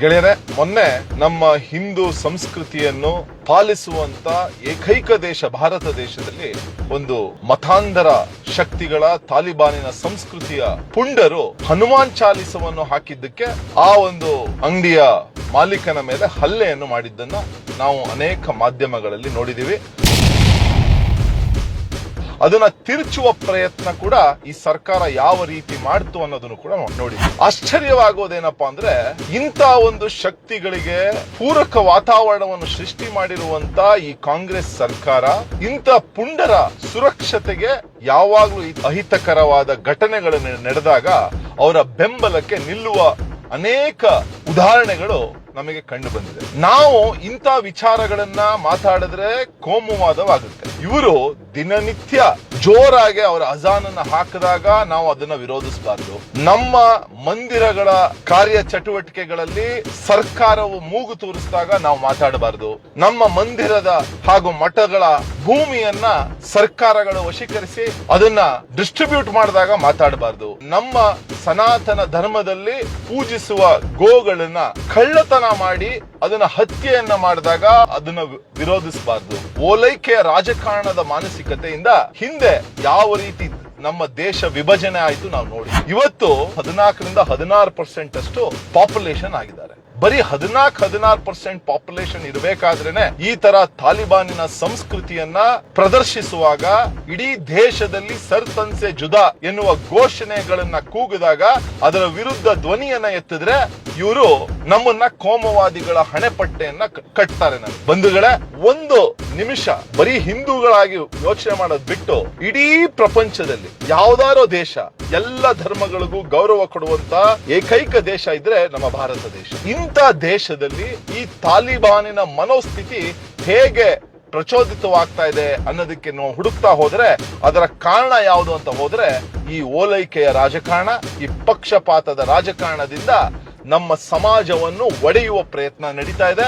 ಗೆಳೆಯರೆ, ಮೊನ್ನೆ ನಮ್ಮ ಹಿಂದೂ ಸಂಸ್ಕೃತಿಯನ್ನು ಪಾಲಿಸುವಂತ ಏಕೈಕ ದೇಶ ಭಾರತ ದೇಶದಲ್ಲಿ ಒಂದು ಮತಾಂಧರ ಶಕ್ತಿಗಳ ತಾಲಿಬಾನಿನ ಸಂಸ್ಕೃತಿಯ ಪುಂಡರು ಹನುಮಾನ್ ಚಾಲಿಸವನ್ನು ಹಾಕಿದ್ದಕ್ಕೆ ಆ ಒಂದು ಅಂಗಡಿಯ ಮಾಲೀಕನ ಮೇಲೆ ಹಲ್ಲೆಯನ್ನು ಮಾಡಿದ್ದನ್ನ ನಾವು ಅನೇಕ ಮಾಧ್ಯಮಗಳಲ್ಲಿ ನೋಡಿದೀವಿ ಅದನ್ನ ತಿರುಚುವ ಪ್ರಯತ್ನ ಕೂಡ ಈ ಸರ್ಕಾರ ಯಾವ ರೀತಿ ಮಾಡ್ತು ಅನ್ನೋದನ್ನು ಕೂಡ ನೋಡಿ. ಆಶ್ಚರ್ಯವಾಗೋದೇನಪ್ಪಾ ಅಂದ್ರೆ ಇಂಥ ಒಂದು ಶಕ್ತಿಗಳಿಗೆ ಪೂರಕ ವಾತಾವರಣವನ್ನು ಸೃಷ್ಟಿ ಮಾಡಿರುವಂತ ಈ ಕಾಂಗ್ರೆಸ್ ಸರ್ಕಾರ, ಇಂಥ ಪುಂಡರ ಸುರಕ್ಷತೆಗೆ ಯಾವಾಗ್ಲೂ ಅಹಿತಕರವಾದ ಘಟನೆಗಳನ್ನು ನಡೆದಾಗ ಅವರ ಬೆಂಬಲಕ್ಕೆ ನಿಲ್ಲುವ ಅನೇಕ ಉದಾಹರಣೆಗಳು ನಮಗೆ ಕಂಡು ಬಂದಿದೆ. ನಾವು ಇಂಥ ವಿಚಾರಗಳನ್ನ ಮಾತಾಡಿದ್ರೆ ಕೋಮುವಾದವಾಗುತ್ತೆ. ಇವರು ದಿನನಿತ್ಯ ಜೋರಾಗಿ ಅವರ ಅಜಾನನ್ನ ಹಾಕಿದಾಗ ನಾವು ಅದನ್ನ ವಿರೋಧಿಸಬಾರದು. ನಮ್ಮ ಮಂದಿರಗಳ ಕಾರ್ಯ ಚಟುವಟಿಕೆಗಳಲ್ಲಿ ಸರ್ಕಾರವು ಮೂಗು ತೋರಿಸಿದಾಗ ನಾವು ಮಾತಾಡಬಾರದು. ನಮ್ಮ ಮಂದಿರದ ಹಾಗೂ ಮಠಗಳ ಭೂಮಿಯನ್ನ ಸರ್ಕಾರಗಳು ವಶೀಕರಿಸಿ ಅದನ್ನ ಡಿಸ್ಟ್ರಿಬ್ಯೂಟ್ ಮಾಡಿದಾಗ ಮಾತಾಡಬಾರದು. ನಮ್ಮ ಸನಾತನ ಧರ್ಮದಲ್ಲಿ ಪೂಜಿಸುವ ಗೋಗಳನ್ನ ಕಳ್ಳತನ ಮಾಡಿ ಅದನ್ನ ಹತ್ಯೆಯನ್ನ ಮಾಡಿದಾಗ ಅದನ್ನ ವಿರೋಧಿಸಬಾರ್ದು. ಓಲೈಕೆಯ ರಾಜಕಾರಣದ ಮಾನಸಿಕತೆಯಿಂದ ಹಿಂದೆ ಯಾವ ರೀತಿ ನಮ್ಮ ದೇಶ ವಿಭಜನೆ ಆಯ್ತು ನಾವು ನೋಡಿ. ಇವತ್ತು ಹದಿನಾಲ್ಕರಿಂದ ಹದಿನಾರು ಪರ್ಸೆಂಟ್ ಅಷ್ಟು ಪಾಪ್ಯುಲೇಷನ್ ಆಗಿದ್ದಾರೆ. ಬರೀ ಹದಿನಾಲ್ಕು ಹದಿನಾರು ಪರ್ಸೆಂಟ್ ಪಾಪ್ಯುಲೇಷನ್ ಇರಬೇಕಾದ್ರೇನೆ ಈ ತರ ತಾಲಿಬಾನಿನ ಸಂಸ್ಕೃತಿಯನ್ನ ಪ್ರದರ್ಶಿಸುವಾಗ ಇಡೀ ದೇಶದಲ್ಲಿ ಸರ್ತನ್ಸೆ ಜುದಾ ಎನ್ನುವ ಘೋಷಣೆಗಳನ್ನ ಕೂಗಿದಾಗ ಅದರ ವಿರುದ್ಧ ಧ್ವನಿಯನ್ನ ಎತ್ತಿದ್ರೆ ಇವರು ನಮ್ಮನ್ನ ಕೋಮವಾದಿಗಳ ಹಣೆಪಟ್ಟೆಯನ್ನ ಪಟ್ಟೆಯನ್ನ ಕಟ್ತಾರೆ ನಾನು ಬಂಧುಗಳೇ, ಒಂದು ನಿಮಿಷ ಬರೀ ಹಿಂದೂಗಳಾಗಿ ಯೋಚನೆ ಮಾಡೋದ್ ಬಿಟ್ಟು ಇಡೀ ಪ್ರಪಂಚದಲ್ಲಿ ಯಾವ್ದಾರೋ ದೇಶ, ಎಲ್ಲ ಧರ್ಮಗಳಿಗೂ ಗೌರವ ಕೊಡುವಂತ ಏಕೈಕ ದೇಶ ಇದ್ರೆ ನಮ್ಮ ಭಾರತ ದೇಶ. ಇಂಥ ದೇಶದಲ್ಲಿ ಈ ತಾಲಿಬಾನಿನ ಮನೋಸ್ಥಿತಿ ಹೇಗೆ ಪ್ರಚೋದಿತವಾಗ್ತಾ ಇದೆ ಅನ್ನೋದಕ್ಕೆ ನಾವು ಹುಡುಕ್ತಾ ಹೋದ್ರೆ, ಅದರ ಕಾರಣ ಯಾವುದು ಅಂತ ಹೋದ್ರೆ, ಈ ಓಲೈಕೆಯ ರಾಜಕಾರಣ, ಈ ಪಕ್ಷಪಾತದ ರಾಜಕಾರಣದಿಂದ ನಮ್ಮ ಸಮಾಜವನ್ನು ಒಡೆಯುವ ಪ್ರಯತ್ನ ನಡೀತಾ ಇದೆ.